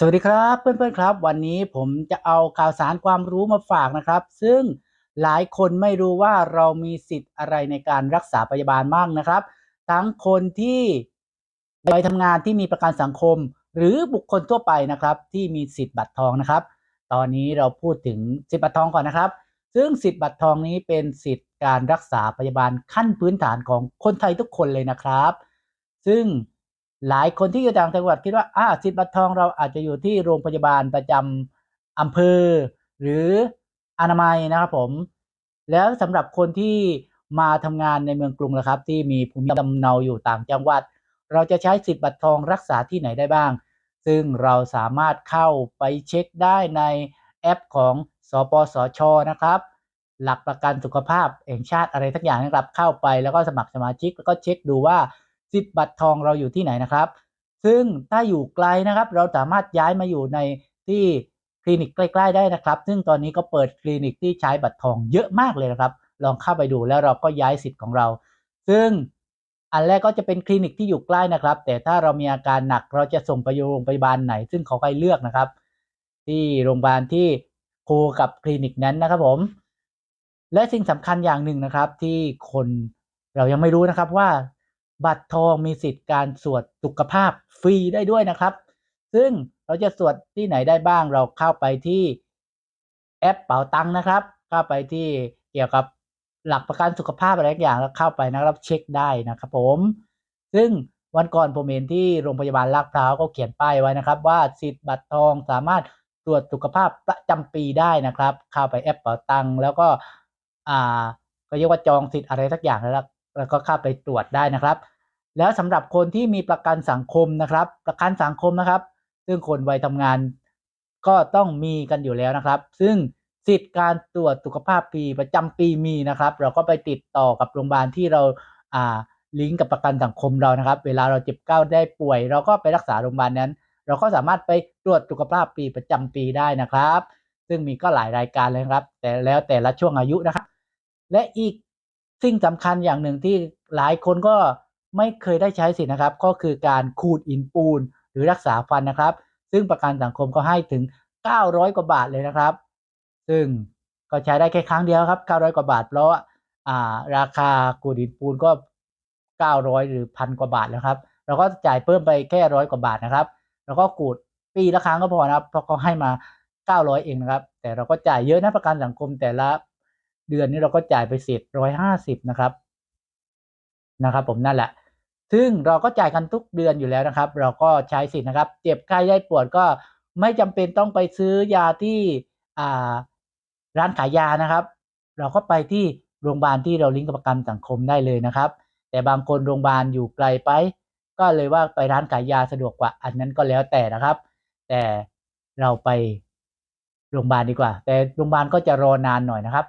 สวัสดีครับเพื่อนๆครับ วันนี้ผมจะเอาข่าวสารความรู้มาฝากนะครับ ซึ่งหลายคนไม่รู้ว่าเรามีสิทธิ์อะไรในการรักษาพยาบาลบ้างนะครับ ทั้งคนที่ไปทำงานที่มีประกันสังคม หรือบุคคลทั่วไปนะครับ ที่มีสิทธิ์บัตรทองนะครับ ตอนนี้เราพูดถึงสิทธิ์บัตรทองก่อนนะครับ ซึ่งสิทธิ์บัตรทองนี้เป็นสิทธิ์การรักษาพยาบาลขั้นพื้นฐานของคนไทยทุกคนเลยนะครับ ซึ่ง หลายคนที่อยู่ต่างจังหวัดคิดว่าอ่าสิทธิ์บัตรทองเราอาจจะอยู่ที่โรงพยาบาลประจำอำเภอ หรืออนามัยนะครับผม แล้วสำหรับคนที่มาทำงานในเมืองกรุงนะครับ ที่มีภูมิลำเนาอยู่ต่างจังหวัด เราจะใช้สิทธิ์บัตรทองรักษาที่ไหนได้บ้าง ซึ่งเราสามารถเข้าไปเช็คได้ในแอปของสปสชนะครับ หลักประกันสุขภาพแห่งชาติอะไรทักอย่างนะครับเข้าไปแล้วก็สมัครสมาชิกแล้วก็เช็คดูว่า สิทธิ์บัตรทองเราอยู่ที่ไหนนะครับ ซึ่งถ้าอยู่ไกลนะครับ เราสามารถย้ายมาอยู่ในที่คลินิกใกล้ ๆ ได้นะครับ ซึ่งตอนนี้ก็เปิดคลินิกที่ใช้บัตรทองเยอะมากเลยนะครับ ลองเข้าไปดูแล้วเราก็ย้ายสิทธิ์ของเรา ซึ่งอันแรกก็จะเป็นคลินิกที่อยู่ใกล้นะครับ แต่ถ้าเรามีอาการหนักเราจะส่งไปโรงพยาบาลไหน ซึ่งเขาให้เลือกนะครับ ที่โรงพยาบาลที่โคกับคลินิกนั้นนะครับผม และสิ่งสำคัญอย่างหนึ่งนะครับ ที่คนเรายังไม่รู้นะครับว่า บัตรทองมีสิทธิ์การตรวจสุขภาพฟรีได้ด้วยนะครับ ซึ่งเราจะตรวจที่ไหนได้บ้างเราเข้าไปที่แอปเป๋าตังค์นะครับ เข้าไปที่เกี่ยวกับหลักประกันสุขภาพอะไรอย่างแล้วเข้าไปนะครับเช็คได้นะครับผม ซึ่งวันก่อนผมเห็นที่โรงพยาบาลลาดพร้าวก็เขียนป้ายไว้นะครับ ว่าสิทธิ์บัตรทองสามารถตรวจสุขภาพประจำปีได้นะครับ เข้าไปแอปเป๋าตังค์แล้วก็ อ่า ก็เรียกว่าจองสิทธิ์อะไรสักอย่างแล้ว แล้วก็เข้าไปตรวจได้นะครับ แล้วสำหรับคนที่มีประกันสังคมนะครับ ประกันสังคมนะครับ ซึ่งคนวัยทำงานก็ต้องมีกันอยู่แล้วนะครับ ซึ่งสิทธิ์การตรวจสุขภาพปีประจำปีมีนะครับ เราก็ไปติดต่อกับโรงพยาบาลที่เราอ่าลิงก์กับประกันสังคมเรานะครับ เวลาเราเจ็บเก้าได้ป่วย เราก็ไปรักษาโรงพยาบาลนั้น เราก็สามารถไปตรวจสุขภาพปีประจำปีได้นะครับ ซึ่งมีก็หลายรายการเลยครับ แต่แล้วแต่ละช่วงอายุนะครับ และอีก สิ่งสำคัญอย่างหนึ่งที่หลายคนก็ไม่เคยได้ใช้สิทธิ์นะครับ ก็คือการขูดอินปูนหรือรักษาฟันนะครับ ซึ่งประกันสังคมก็ให้ถึง 900 กว่าบาทเลยนะครับ ซึ่งก็ใช้ได้แค่ครั้งเดียวครับ 900 กว่าบาท เพราะอ่าราคาขูดอินปูนก็ 900 หรือพันกว่าบาทแล้วครับเราก็จ่ายเพิ่มไปแค่ร้อยกว่าบาทนะครับ แล้วก็ขูดปีละครั้งก็พอนะครับเพราะเขาให้มา 900 เองนะครับ แต่เราก็จ่ายเยอะนะประกันสังคมแต่ละ เดือนนี้เราก็จ่ายไปเศษร้อยห้าสิบนะครับ นะครับ ผมนั่นแหละ ซึ่งเราก็จ่ายกันทุกเดือนอยู่แล้วนะครับ เราก็ใช้สิทธิ์นะครับ เจ็บไข้ได้ปวดก็ไม่จำเป็นต้องไปซื้อยาที่อ่าร้านขายยานะครับ เราก็ไปที่โรงพยาบาลที่เราลิงก์กับประกันสังคมได้เลยนะครับ แต่บางคนโรงพยาบาลอยู่ไกลไป ก็เลยว่าไปร้านขายยาสะดวกกว่าอันนั้นก็แล้วแต่นะครับ แต่เราไปโรงพยาบาลดีกว่า แต่โรงพยาบาลก็จะรอนานหน่อยนะครับ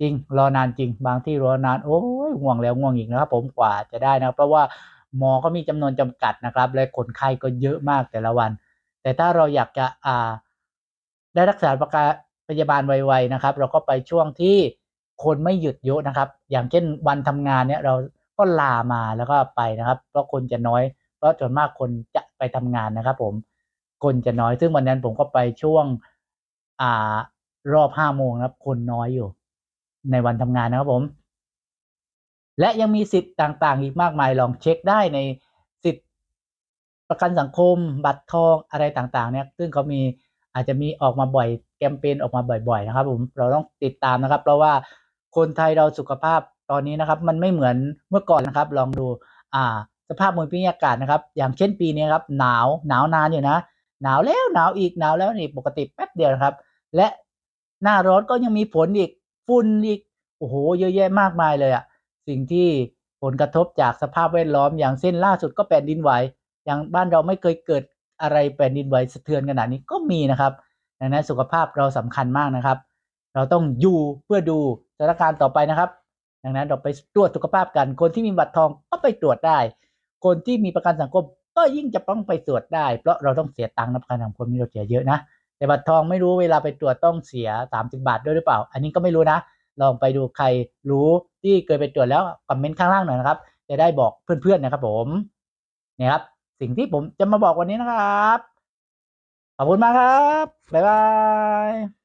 จริง รอนานจริง บางที่รอนานโอ้ยง่วงแล้วง่วงอีกนะครับผมกว่าจะได้นะเพราะว่าหมอก็มีจำนวนจำกัดนะครับ และคนไข้ก็เยอะมากแต่ละวัน แต่ถ้าเราอยากจะอ่า ได้รักษาประการพยาบาลไวๆนะครับ เราก็ไปช่วงที่คนไม่หยุดเยอะนะครับ อย่างเช่นวันทำงานเนี่ยเราก็ลามาแล้วก็ไปนะครับ เพราะคนจะน้อย เพราะส่วนมากคนจะไปทำงานนะครับ ผมคนจะน้อย ซึ่งวันนั้นผมก็ไปช่วง อ่ารอบห้าโมงครับ คนน้อยอยู่ ในวันทำงานนะครับผม และยังมีสิทธิ์ต่างๆ อีกมากมายลองเช็คได้ในสิทธิ์ประกันสังคม บัตรทองอะไรต่างๆ เนี่ย ซึ่งเขามีอาจจะมีออกมาบ่อยแคมเปญออกมาบ่อย ๆ นะครับ ผมเราต้องติดตามนะครับ เพราะว่าคนไทยเราสุขภาพตอนนี้นะครับ มันไม่เหมือนเมื่อก่อนนะครับ ลองดู อ่า สภาพมลพิษอากาศนะครับ อย่างเช่นปีนี้ครับ หนาวหนาวนานอยู่นะหนาวแล้วหนาวอีกหนาวแล้วนี่ปกติแป๊บเดียวนะครับ และหน้าร้อนก็ยังมีฝนอีก ฝุ่นอีกโอ้โหเยอะแยะมากมายเลยอะสิ่งที่ผลกระทบจากสภาพแวดล้อมอย่างเช่นล่าสุดก็แผ่นดินไหวอย่างบ้านเราไม่เคยเกิดอะไรแผ่นดินไหวสะเทือนขนาดนี้ก็มีนะครับดังนั้นสุขภาพเราสำคัญมากนะครับ เราต้องอยู่เพื่อดูสถานการณ์ต่อไปนะครับ ดังนั้นเราไปตรวจสุขภาพกัน คนที่มีบัตรทองก็ไปตรวจได้ คนที่มีประกันสังคมก็ยิ่งจะต้องไปตรวจได้ เพราะเราต้องเสียตังค์นะประกันสังคมนี่เราเสียเยอะนะ แต่บัตรทองไม่รู้เวลาไปตรวจต้องเสีย 30 บาทด้วยหรือเปล่า อันนี้ก็ไม่รู้นะ ลองไปดูใครรู้ที่เคยไปตรวจแล้วคอมเมนต์ข้างล่างหน่อยนะครับ จะได้บอกเพื่อนๆนะครับผมเนี่ยครับ สิ่งที่ผมจะมาบอกวันนี้นะครับ ขอบคุณมากครับ บ๊ายบาย